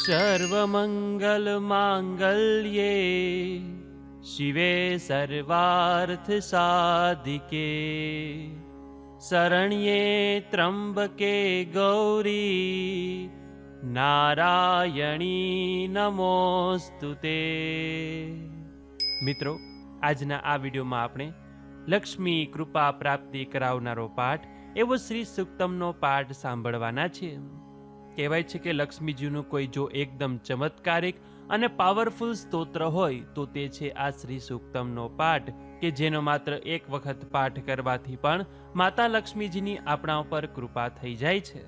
સર્વમંગલમાંગલ્યે શિવે સર્વાર્થસાધિકે શરણ્યે ત્રંબકે ગૌરી નારાયણી નમોસ્તુતે મિત્રો આજના આ વિડીયોમાં આપણે લક્ષ્મી કૃપા પ્રાપ્તિ કરાવનારો પાઠ એવો શ્રી સુક્તમનો પાઠ સાંભળવાના છે કહેવાય છે કે લક્ષ્મીજીનું કોઈ જો એકદમ ચમત્કારિક અને પાવરફુલ સ્તોત્ર હોય, તો તે છે આ શ્રી સૂક્તમનો પાઠ, કે જેનો માત્ર એક વખત પાઠ કરવાથી પણ માતા લક્ષ્મીજીની આપણા ઉપર કૃપા થઈ જાય છે.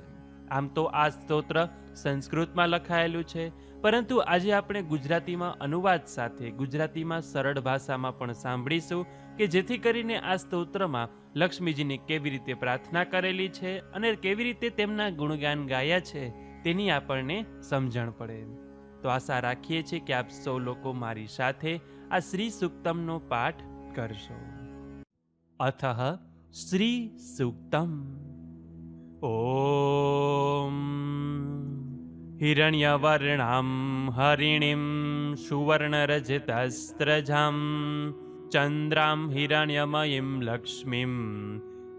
આમ તો આ સ્તોત્ર સંસ્કૃતમાં લખાયેલું છે, પરંતુ આજે આપણે ગુજરાતીમાં અનુવાદ સાથે ગુજરાતીમાં સરળ ભાષામાં પણ સાંભળીશું કે જેથી કરીને આ સ્તોત્રમાં લક્ષ્મીજીની કેવી રીતે પ્રાર્થના કરેલી છે અને કેવી રીતે તેમના ગુણગાન ગાયા છે તેની આપણને સમજણ પડે. તો આશા રાખીએ છીએ કે આપ સૌ લોકો મારી સાથે આ શ્રી સુક્તમનો પાઠ કરશો. અથ શ્રી સુક્તમ. ઓમ હિરણ્યવર્ણાં હરિણીં સુવર્ણરજતસ્ત્રજાં ચંદ્રાં હિરણ્યમયીં લક્ષ્મીં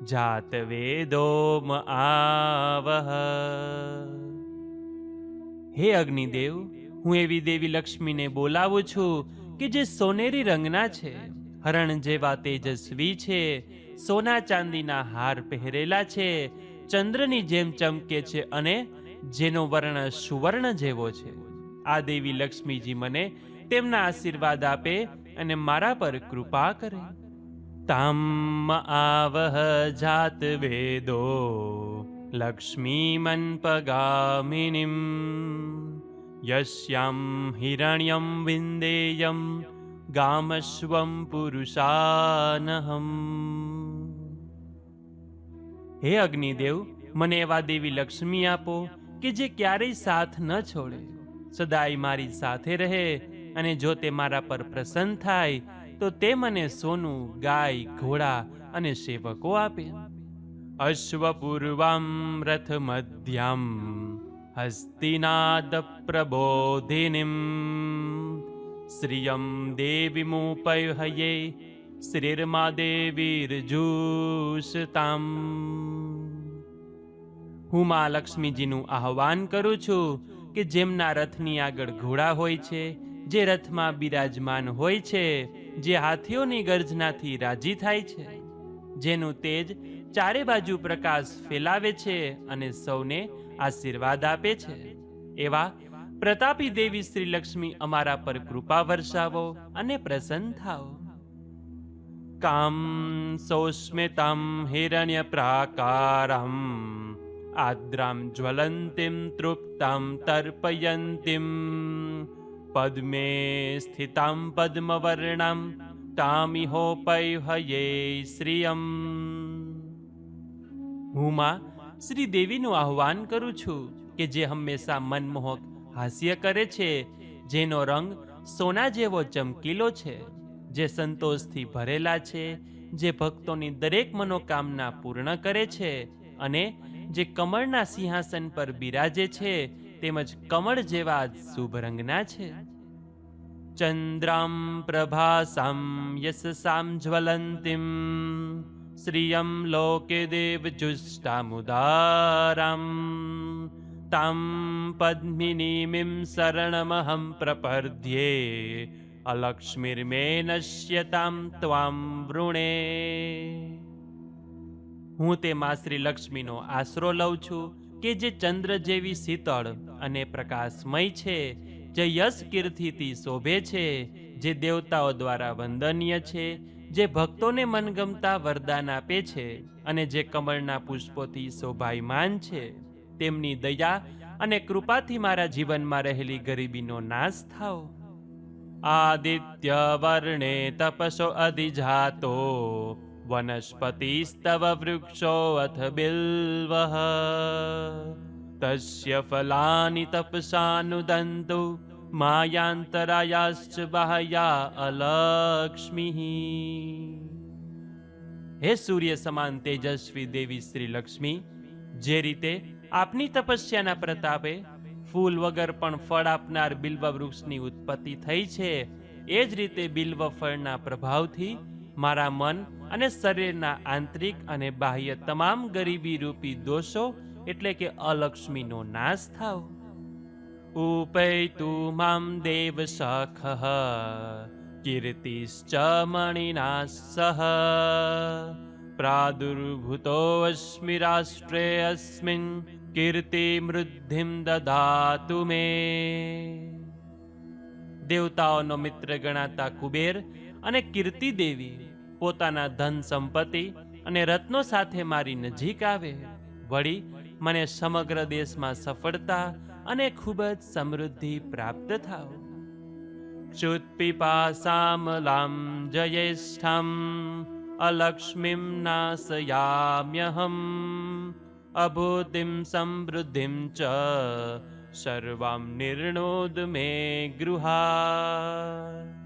જાતવેદોમ આવહ હે અગ્નિદેવ હું એવી દેવી લક્ષ્મીને બોલાવું છું કે જે સોનેરી રંગના છે, હરણ જેવા તેજસ્વી છે, સોના ચાંદીના હાર પહેરેલા છે, ચંદ્રની જેમ ચમકે છે અને જેનો વર્ણ સુવર્ણ જેવો છે. આ દેવી લક્ષ્મીજી મને તેમના આશીર્વાદ આપે અને મારા પર કૃપા કરે. તામ આવહ જાત વેદો લક્ષ્મીમન્પગામિનીમ યસ્યામ હિરણ્યમ વિંદેયમ ગામસ્વમ પુરુષાનહમ. હે અગ્નિદેવ, મને એવા દેવી લક્ષ્મી આપો કે જે ક્યારેય સાથ ન છોડે. સદાય મારી સાથે રહે અને જો તે મારા પર પ્રસન્ન થાય, તો તે મને સોનું, ગાય, ઘોડા અને સેવકો આપે. અશ્વપૂર્વામ રથ મધ્યમ, હસ્તિનાદ પ્રબોધિનીમ. શ્રિયમ દેવીમુપય હયે શ્રીર્મા દેવીર્જુષતામ હું મા લક્ષ્મીજીનું આહ્વાન કરું છું કે જેમના રથની આગળ ઘોડા હોય છે જે રથમાં બિરાજમાન હોય છે, જે હાથીઓની ગર્જનાથી રાજી થાય છે. જેનું તેજ ચારે બાજુ પ્રકાશ ફેલાવે છે અને સૌને આશીર્વાદ આપે છે. એવા પ્રતાપી દેવી શ્રી લક્ષ્મી અમારા પર કૃપા વર્ષાવો અને પ્રસન્ન થાઓ. કામ સૌસ્મિતમ હિરણ્ય પ્રાકારમ આદ્રામ જ્વલંતિમ તૃપ્તમ તર્પયંતીમ પદ્મે સ્થિતામ પદ્મવર્ણામ તામિહોપૈહયે શ્રિયમ હું માં શ્રી દેવીનું આહ્વાન કરું છું કે જે હંમેશા મનમોહક હાસ્ય કરે છે, જેનો રંગ સોના જેવો ચમકીલો છે, જે સંતોષથી ભરેલા છે, જે ભક્તોની દરેક મનોકામના પૂર્ણ કરે છે અને જે કમળના સિંહાસન પર બિરાજે છે તેમજ કમળ જેવા શુભ રંગના છે. ચંદ્રામ પ્રભાસામ યશસામ જ્વલંતિમ. શ્રિયમ લોકે દેવ જુષ્ટામુદારામ તામ પદ્મિનીમિમ શરણમહં પ્રપદ્યે. અલક્ષ્મીર્મે નશ્યતામ ત્વામ વૃણે હું તે માં શ્રી લક્ષ્મીનો આશરો લઉં છું. કે જે ચંદ્ર જેવી શીતળ અને પ્રકાશમય છે, જે યશ કીર્તિથી શોભે છે, જે દેવતાઓ દ્વારા વંદનીય છે, જે ભક્તોને મનગમતા વરદાન આપે છે અને જે કમળના પુષ્પોથી શોભાયમાન છે. તેમની દયા અને કૃપાથી મારા જીવનમાં રહેલી ગરીબીનો નાશ થાઓ આદિત્ય વર્ણે તપસો અધિજાતો વનસ્પતિસ્તવ વૃક્ષો અથ બિલ્વઃ તસ્ય ફલાની તપસાનુદંતુ માયાંતરાયાશ્ચ બાહ્યા અલક્ષ્મી હે સૂર્ય સમાન તેજસ્વી દેવી શ્રી લક્ષ્મી જે રીતે આપની તપસ્યાના પ્રતાપે ફૂલ વગર પણ ફળ આપનાર બિલ્વ વૃક્ષની ઉત્પત્તિ થઈ છે એ જ રીતે બિલ્વ ફળના પ્રભાવથી મારા મન અને શરીરના આંતરિક અને બાહ્ય તમામ ગરીબી રૂપી દોષો એટલે કે અલક્ષ્મીનો નાશ થાવ. ઉપૈતુ મામ દેવ સખ, કીર્તિશ્ચ મણિના સહ પ્રાદુર્ભૂતોऽસ્મિ રાષ્ટ્રે અસ્મિન કીર્તિ મૃદ્ધિમ દધાતુ મે. દેવતાઓનો મિત્ર ગણાતા કુબેર અને કીર્તિ દેવી પોતાના ધન સંપત્તિ અને રત્નો સાથે મારી નજીક આવે. વળી, મને સમગ્ર દેશમાં સફળતા અને ખૂબ જ સમૃદ્ધિ પ્રાપ્ત થાવ. ક્ષુત્પિપાસામલામ જયેષ્ઠમ, અલક્ષ્મીમ નાશયામ્યહમ અભૂતિમ સમૃદ્ધિમ ચ, સર્વામ નિર્ણોદ મે ગૃહા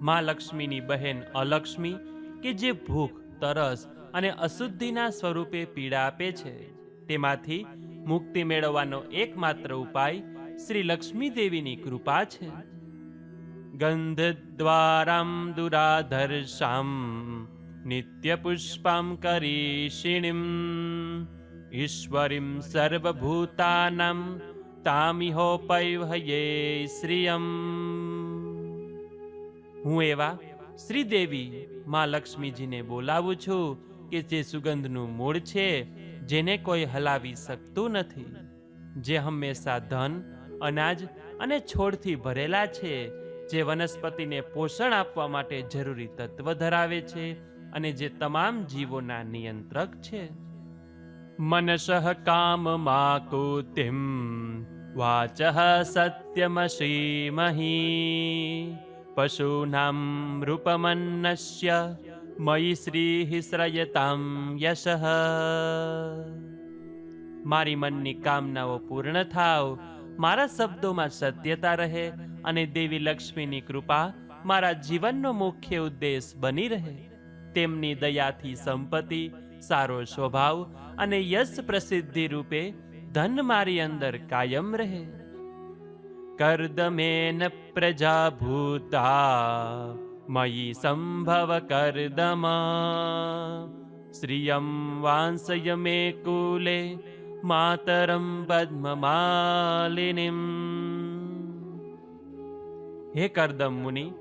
માં લક્ષ્મીની બહેન અલક્ષ્મી કે જે ભૂખ, તરસ અને અશુદ્ધિના સ્વરૂપે પીડા આપે છે. તેમાંથી મુક્તિ મેળવવાનો એકમાત્ર ઉપાય શ્રી લક્ષ્મી દેવીની કૃપા છે. ગંધદ્વારામ દુરાધર્ષામ નિત્ય કરી કરીષિણીમ ઈશ્વરીમ સર્વભૂતાનામ, તામિહોપૈવહયે શ્રિયમ. હું એવા શ્રીદેવી માં લક્ષ્મીજીને બોલાવું છું કે જે સુગંધનું મૂળ છે, જેને કોઈ હલાવી શકતું નથી, જે હંમેશા ધન, અનાજ અને છોડથી ભરેલા છે, જે વનસ્પતિને પોષણ આપવા માટે જરૂરી તત્વ ધરાવે છે અને જે તમામ જીવોના નિયંત્રક છે. મનસઃ કામમાકુતિમ વાચઃ સત્યમશીમહી પશૂનાં રૂપમન્નસ્ય મયી શ્રી શ્રયતામ યશ મારી મનની કામનાઓ પૂર્ણ થાવ, મારા શબ્દોમાં સત્યતા રહે અને દેવી લક્ષ્મીની કૃપા મારા જીવનનો મુખ્ય ઉદ્દેશ બની રહે. તેમની દયાથી સંપત્તિ, સારો સ્વભાવ અને યશ પ્રસિદ્ધિ રૂપે ધન મારી અંદર કાયમ રહે. કર્દમેન प्रजा भूता મયી સંભવ कर्दमा। श्रियं વાંસય મે કુલે માતરમ પદ્મમાલિનીમ હે કરદમ મુનિ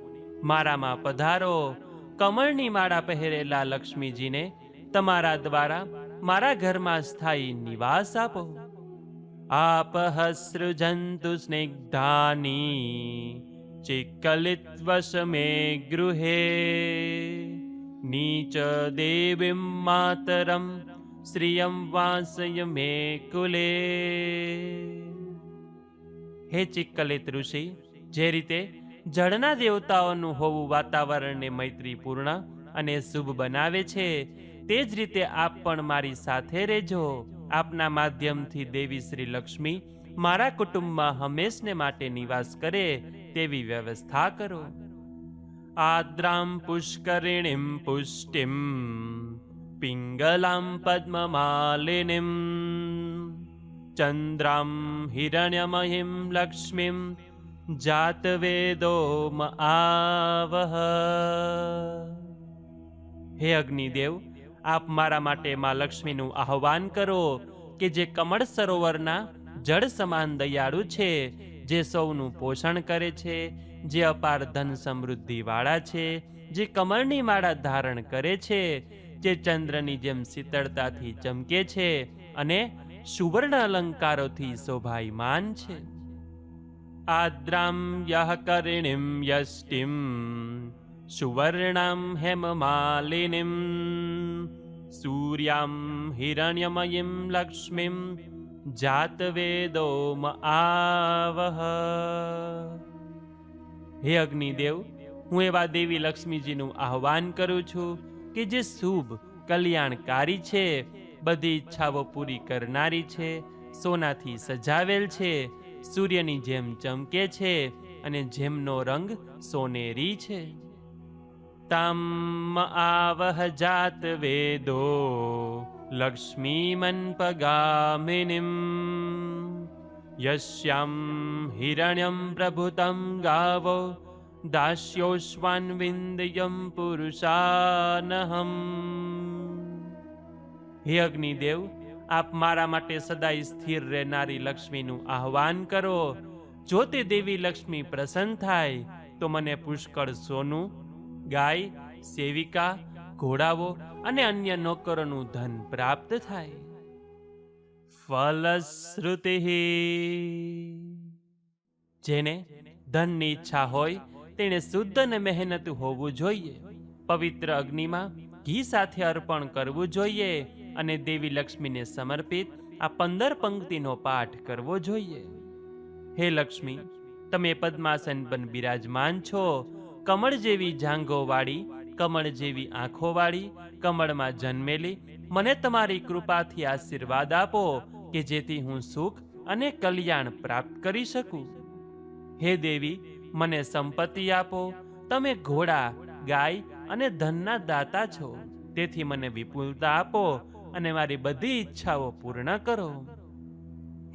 મારામાં પધારો કમળની માળા પહેરેલા લક્ષ્મીજીને તમારા દ્વારા મારા ઘરમાં સ્થાયી નિવાસ આપો। આપહ स्निग्धानि, चिक्कलित्वशमे गृहे। नीच ગૃહે નીચ श्रियं માતરમ मे कुले। હે ચિક્કલિત ઋષિ જે રીતે જળના દેવતાઓનું હોવું વાતાવરણને મૈત્રીપૂર્ણ અને શુભ બનાવે છે, તે જ રીતે આપ પણ મારી સાથે રહેજો. આપના માધ્યમથી દેવી શ્રી લક્ષ્મી મારા કુટુંબમાં હંમેશને માટે નિવાસ કરે તેવી વ્યવસ્થા કરો. આદ્રામ પુષ્કરિણીમ પુષ્ટિમ, પિંગલામ પદ્મમાલિનીમ, ચંદ્રામ હિરણ્યમહિમ લક્ષ્મીમ, જાતવેદોમ આવહ હે અગ્નિદેવ આપ મારા માટે માં લક્ષ્મીનું આહ્વાન કરો કે જે કમળ સરોવરના જળ સમાન દયાળુ છે, જે સૌનું પોષણ કરે છે, જે અપાર ધન સમૃદ્ધિ વાળા છે, જે કમળની માળા ધારણ કરે છે, જે ચંદ્રની જેમ શીતળતાથી ચમકે છે અને સુવર્ણ અલંકારોથી શોભાયમાન છે. આદ્રામ યહ કરિણીમ યષ્ટિમ, સુવર્ણામ હેમમાલિનીમ સૂર્યામ હિરણ્યમયીમ લક્ષ્મીમ જાતવેદોમ આવહ હે અગ્નિદેવ હું એવા દેવી લક્ષ્મીજીનું આહ્વાન કરું છું કે જે શુભ, કલ્યાણકારી છે, બધી ઈચ્છાઓ પૂરી કરનારી છે, સોનાથી સજાવેલ છે, સૂર્યની જેમ ચમકે છે અને જેમનો રંગ સોનેરી છે. તમ આવહ જાત વેદો લક્ષ્મીમન પગામિનીમ યસ્યામ હિરણ્યમ પ્રભુતમ ગાવો દાસ્યોશ્વાન વિંદયમ પુરુષાનહમ હે અગ્નિદેવ આપ મારા માટે સદાય સ્થિર રહેનારી લક્ષ્મીનું આહ્વાન કરો જો તે દેવી લક્ષ્મી પ્રસન્ન થાય તો મને પુષ્કળ સોનું ગાય, સેવિકા, ઘોડાઓ અને અન્ય નોકરોનું ધન પ્રાપ્ત થાય. ફલશ્રુતિ. જેને ધનની ઈચ્છા હોય, તેણે શુદ્ધ અને મહેનત હોવું જોઈએ. પવિત્ર અગ્નિમાં ઘી સાથે અર્પણ કરવું જોઈએ અને દેવી લક્ષ્મીને સમર્પિત આ પંદર પંક્તિનો પાઠ કરવો જોઈએ. હે લક્ષ્મી, તમે પદ્માસન પર બિરાજમાન છો. કમળ જેવી જાંઘોવાળી, કમળ જેવી આંખોવાળી, કમળમાં જન્મેલી, મને તમારી કૃપાથી આશીર્વાદ આપો કે જેથી હું સુખ અને કલ્યાણ પ્રાપ્ત કરી શકું. હે દેવી, મને સંપત્તિ આપો. તમે ઘોડા, ગાય અને ધનના દાતા છો. તેથી મને વિપુલતા આપો અને મારી બધી ઈચ્છાઓ પૂર્ણ કરો.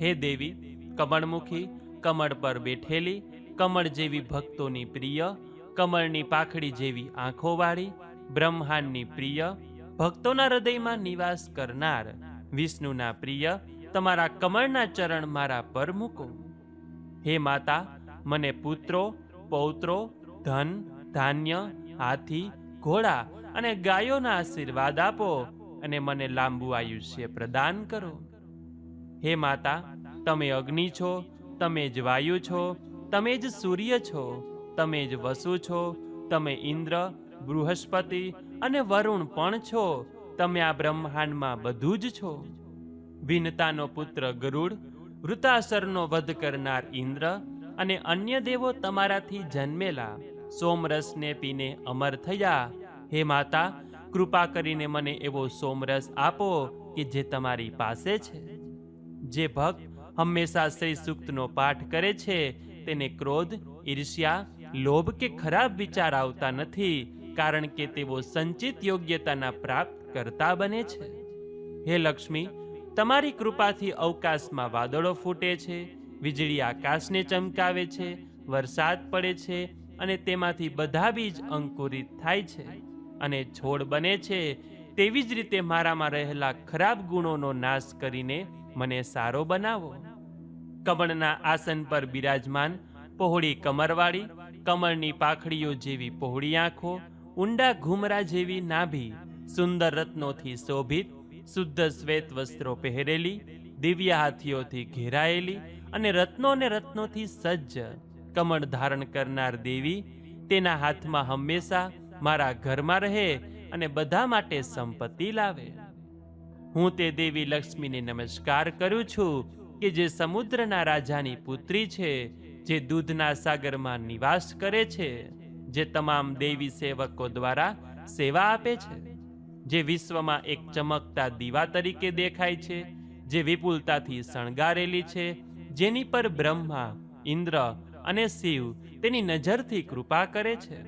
હે દેવી, કમળમુખી, કમળ પર બેઠેલી, કમળ જેવી ભક્તોની પ્રિય કમળની પાખડી જેવી આંખોવાળી, બ્રહ્માંડની પ્રિય, ભક્તોના હૃદયમાં નિવાસ કરનાર વિષ્ણુના પ્રિય, તમારા કમળના ચરણ મારા પર મૂકો. હે માતા, મને પુત્રો, પૌત્રો, ધન, ધાન્ય, હાથી, ઘોડા અને ગાયોના આશીર્વાદ આપો અને મને લાંબુ આયુષ્ય પ્રદાન કરો. હે માતા, તમે અગ્નિ છો, તમે જ વાયુ છો, તમે જ સૂર્ય છો. તમે જ વસુ છો, તમે ઇન્દ્ર, બૃહસ્પતિ અને વરુણ પણ છો, તમે આ બ્રહ્માંડમાં બધું જ છો. વિનતાનો પુત્ર ગરુડ, વૃતાસરનો વધ કરનાર ઇન્દ્ર અને અન્ય દેવો તમારાથી જન્મેલા, સોમરસને પીને અમર થયા. હે માતા, કૃપા કરીને મને એવો સોમરસ આપો કે જે તમારી પાસે છે. જે ભક્ત હંમેશા શ્રી સૂક્તનો પાઠ કરે છે, તેને ક્રોધ, ઈર્ષ્યા લોભ કે ખરાબ વિચાર આવતા નથી, કારણ કે તેઓ સંચિત યોગ્યતાના પ્રાપ્ત કરતા બને છે. હે લક્ષ્મી, તમારી કૃપાથી અવકાશમાં વાદળો ફૂટે છે, વીજળી આકાશને ચમકાવે છે, વરસાદ પડે છે અને તેમાંથી બધા બીજ અંકુરિત થાય છે અને છોડ બને છે, તેવી જ રીતે મારામાં રહેલા ખરાબ ગુણોનો નાશ કરીને મને સારો બનાવો. કમળના આસન પર બિરાજમાન, પહોળી કમરવાળી કમળની પાખડીઓ જેવી પહોળી આંખો, ઊંડા ઘૂમરા જેવી નાભી, સુંદર રત્નોથી શોભિત, શુદ્ધ શ્વેત વસ્ત્રો પહેરેલી, દિવ્ય હાથીઓથી ઘેરાયેલી અને રત્નો અને રત્નોથી સજ્જ કમળ ધારણ કરનાર દેવી તેના હાથમાં હંમેશા મારા ઘરમાં રહે અને બધા માટે સંપત્તિ લાવે. હું તે દેવી લક્ષ્મીને નમસ્કાર કરું છું કે જે સમુદ્રના રાજાની પુત્રી છે જે દૂધના સાગરમાં નિવાસ કરે છે, જે તમામ દેવી સેવકો દ્વારા સેવા આપે છે, જે વિશ્વમાં એક ચમકતા દીવા તરીકે દેખાય છે, જે વિપુલતાથી શણગારેલી છે, જેની પર બ્રહ્મા, ઇન્દ્ર અને શિવ તેની નજરથી કૃપા કરે છે.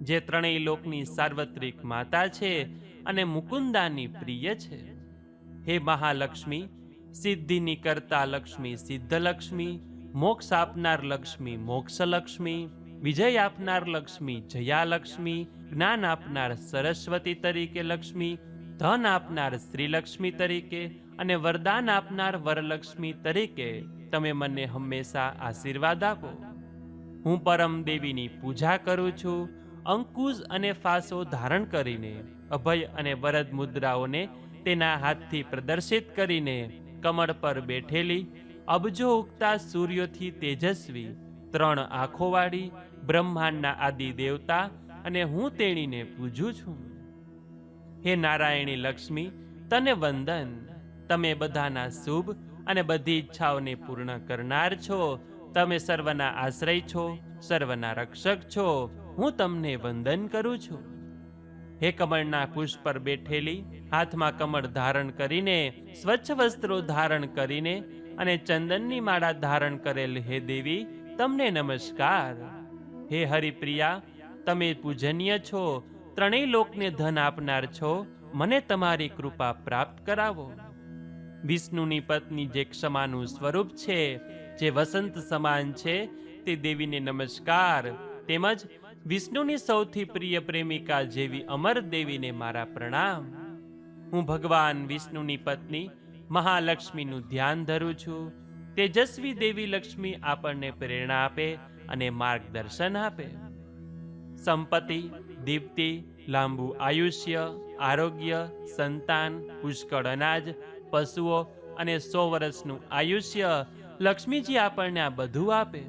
જે ત્રણેય લોકની સાર્વત્રિક માતા છે અને મુકુંદાની પ્રિય છે. હે મહાલક્ષ્મી, સિદ્ધિની કરતા લક્ષ્મી સિદ્ધલક્ષ્મી મોક્ષ આપનાર લક્ષ્મી મોક્ષલક્ષ્મી વિજય આપનાર લક્ષ્મી જયાલક્ષ્મી જ્ઞાન આપનાર સરસ્વતી તરીકે લક્ષ્મી. ધન આપનાર શ્રીલક્ષ્મી તરીકે અને વરદાન આપનાર વરલક્ષ્મી તરીકે તમે મને હંમેશા આશીર્વાદ આપો. હું પરમ દેવીની પૂજા કરું છું. અંકુશ અને ફાસો ધારણ કરીને, અભય અને વરદ મુદ્રાઓને તેના હાથથી પ્રદર્શિત કરીને કમળ પર બેઠેલી અબજો ઉગતા સૂર્યોથી તેજસ્વી, ત્રણ આંખોવાળી, બ્રહ્માંડના આદિ દેવતા અને હું તેણીને પૂજું છું. હે નારાયણી લક્ષ્મી, તને વંદન. તમે બધાના શુભ અને બધી ઈચ્છાઓને પૂર્ણ કરનાર છો. તમે સર્વના આશ્રય છો, સર્વના રક્ષક છો. હું તમને વંદન કરું છું. હે કમળના પુષ્પ પર બેઠેલી, હાથમાં કમળ ધારણ કરીને, સ્વચ્છ વસ્ત્રો ધારણ કરીને અને ચંદનની માળા ધારણ કરેલ હે દેવી, તમને નમસ્કાર. હે હરિપ્રિયા, તમે પૂજનીય છો, ત્રણેય લોકને ધન આપનાર છો, મને તમારી કૃપા પ્રાપ્ત કરાવો. વિષ્ણુની પત્ની જે ક્ષમાનું સ્વરૂપ છે, જે વસંત સમાન છે, તે દેવીને નમસ્કાર. તેમજ વિષ્ણુની સૌથી પ્રિય પ્રેમિકા જેવી અમર દેવીને મારા પ્રણામ. હું ભગવાન વિષ્ણુની પત્ની મહાલક્ષ્મીનું ધ્યાન ધરું છું. તેજસ્વી દેવી લક્ષ્મી આપણને પ્રેરણા આપે અને માર્ગદર્શન આપે. સંપત્તિ, દીપ્તિ, લાંબુ આયુષ્ય, આરોગ્ય, સંતાન, પુષ્કળ અનાજ, પશુઓ અને સો વર્ષનું આયુષ્ય લક્ષ્મીજી આપણને આ બધું આપે.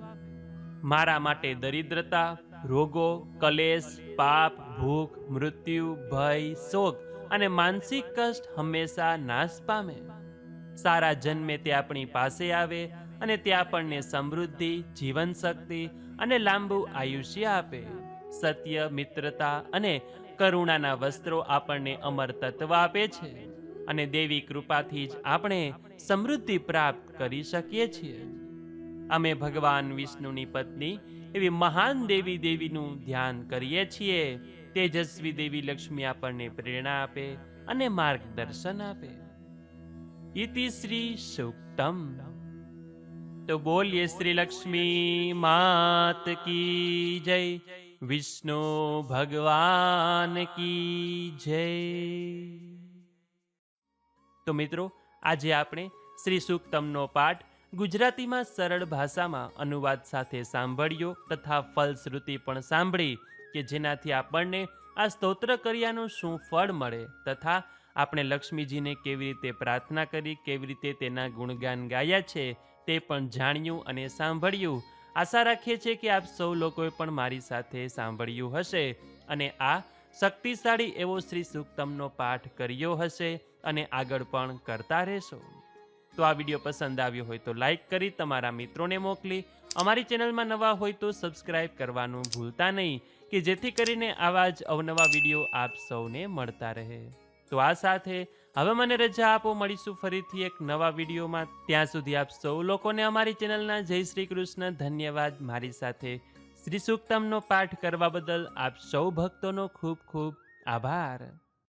મારા માટે દરિદ્રતા, રોગો, કલેશ, પાપ, ભૂખ, મૃત્યુ, ભય, શોક અને માનસિક કષ્ટ હંમેશા નાશ પામે. સારા જન્મે તે આપણી પાસે આવે અને તે આપણને સમૃદ્ધિ જીવન શક્તિ અને લાંબુ આયુષ્ય આપે. સત્ય, મિત્રતા અને કરુણાના વસ્ત્રો આપણને અમર તત્વ આપે છે અને દેવી કૃપાથી જ આપણે સમૃદ્ધિ પ્રાપ્ત કરી શકીએ છીએ. અમે ભગવાન વિષ્ણુની પત્ની એવી મહાન દેવી દેવીનું ધ્યાન કરીએ છીએ. તેજસ્વી દેવી લક્ષ્મી આપણને પ્રેરણા આપે અને માર્ગદર્શન આપે. ઇતિ શ્રી સુક્તમ તો બોલીએ શ્રી લક્ષ્મી માત કી જય વિષ્ણુ ભગવાન કી જય તો મિત્રો આજે આપણે શ્રી સુક્તમનો પાઠ ગુજરાતીમાં સરળ ભાષામાં અનુવાદ સાથે સાંભળ્યો તથા ફલશ્રુતિ પણ સાંભળી કે જેનાથી આપણને આ સ્તોત્ર કર્યાનું શું ફળ મળે તથા આપણે લક્ષ્મીજીને કેવી રીતે પ્રાર્થના કરી, કેવી રીતે તેના ગુણગાન ગાયા છે તે પણ જાણ્યું અને સાંભળ્યું. આશા રાખીએ છીએ કે આપ સૌ લોકોએ પણ મારી સાથે સાંભળ્યું હશે અને આ શક્તિશાળી એવો શ્રી સુક્તમનો પાઠ કર્યો હશે અને આગળ પણ કરતા રહેશો. તો આ વીડિયો પસંદ આવ્યો હોય તો લાઈક કરી, તમારા મિત્રોને મોકલી, અમારી ચેનલમાં નવા હોય તો સબસ્ક્રાઇબ કરવાનું ભૂલતા નહીં, કે જેથી કરીને આવા જ અવનવા વીડિયો આપ સૌને મળતા રહે. તો આ સાથે હવે મને રજા આપો, મળીશું ફરીથી એક નવા વિડીયોમાં. ત્યાં સુધી આપ સૌ લોકોને અમારી ચેનલના જય શ્રી કૃષ્ણ ધન્યવાદ. મારી સાથે શ્રી સુક્તમનો પાઠ કરવા બદલ આપ સૌ ભક્તોનો ખૂબ ખૂબ આભાર.